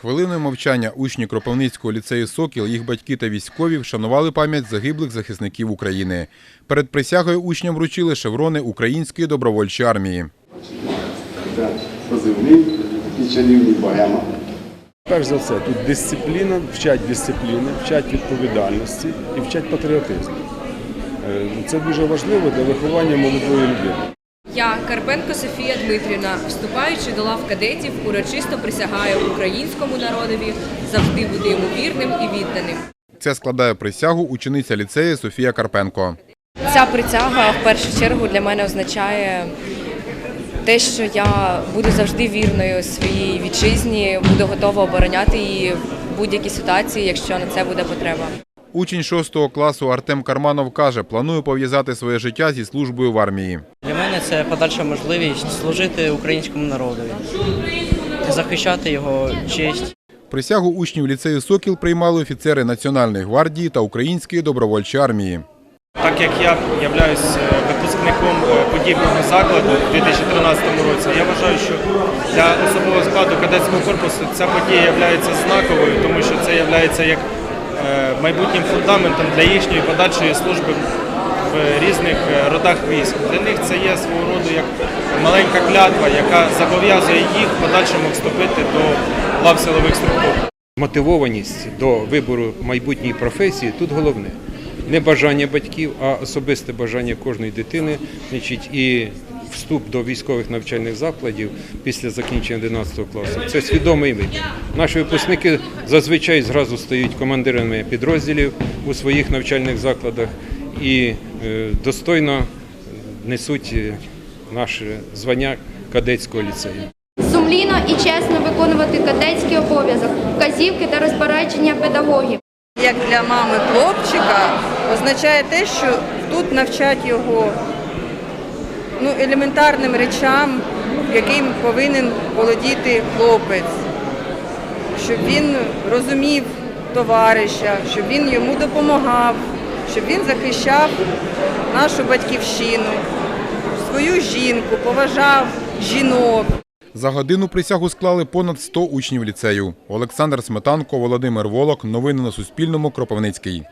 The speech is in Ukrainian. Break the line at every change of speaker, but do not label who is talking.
Хвилиною мовчання учні Кропивницького ліцею Сокіл, їх батьки та військові вшанували пам'ять загиблих захисників України. Перед присягою учням вручили шеврони Української добровольчої армії.
Позивний і чарівний богема.
Перш за все, тут дисципліна, вчать дисципліни, вчать відповідальності і вчать патріотизму. Е, Це дуже важливо для виховання молодої людини.
Я, Карпенко Софія Дмитрівна, вступаючи до лав кадетів, урочисто присягаю українському народові завжди бути йому вірним і відданим.
Це складає присягу учениця ліцею Софія Карпенко.
Ця присяга в першу чергу для мене означає те, що я буду завжди вірною своїй вітчизні, буду готова обороняти її в будь-якій ситуації, якщо на це буде потреба.
Учень 6 класу Артем Карманов каже, планує пов'язати своє життя зі службою в армії.
Мене це подальша можливість служити українському народові, захищати його честь.
Присягу учнів ліцею Сокіл приймали офіцери Національної гвардії та Української добровольчої армії.
Так як я являюсь е, випускником е, подібного закладу у 2013 році, я вважаю, що для особового складу кадетського корпусу ця подія є знаковою, тому що це є як е, майбутнім фундаментом для їхньої подальшої служби в різних е, родах військ. Для них це є свого роду як маленька клятва, яка зобов'язує їх в подальшому вступити до лав силових структур.
Мотивованість до вибору майбутньої професії тут головне. Не бажання батьків, а особисте бажання кожної дитини, значить, і вступ до військових навчальних закладів після закінчення 11 класу. Це свідомий вибір. Наші випускники зазвичай зразу стають командирами підрозділів у своїх навчальних закладах і е, достойно несуть е, наше звання кадетського ліцею.
Сумлінно і чесно виконувати кадетський обов'язок, вказівки та розпорядження педагогів.
як для мами хлопчика, означає те, що тут навчать його ну, елементарним речам, яким повинен володіти хлопець, щоб він розумів товариша, щоб він йому допомагав, щоб він захищав нашу батьківщину, свою жінку, поважав жінок.
За годину присягу склали понад 100 учнів ліцею. Олександр Сметанко, Володимир Волок. Новини на Суспільному. Кропивницький.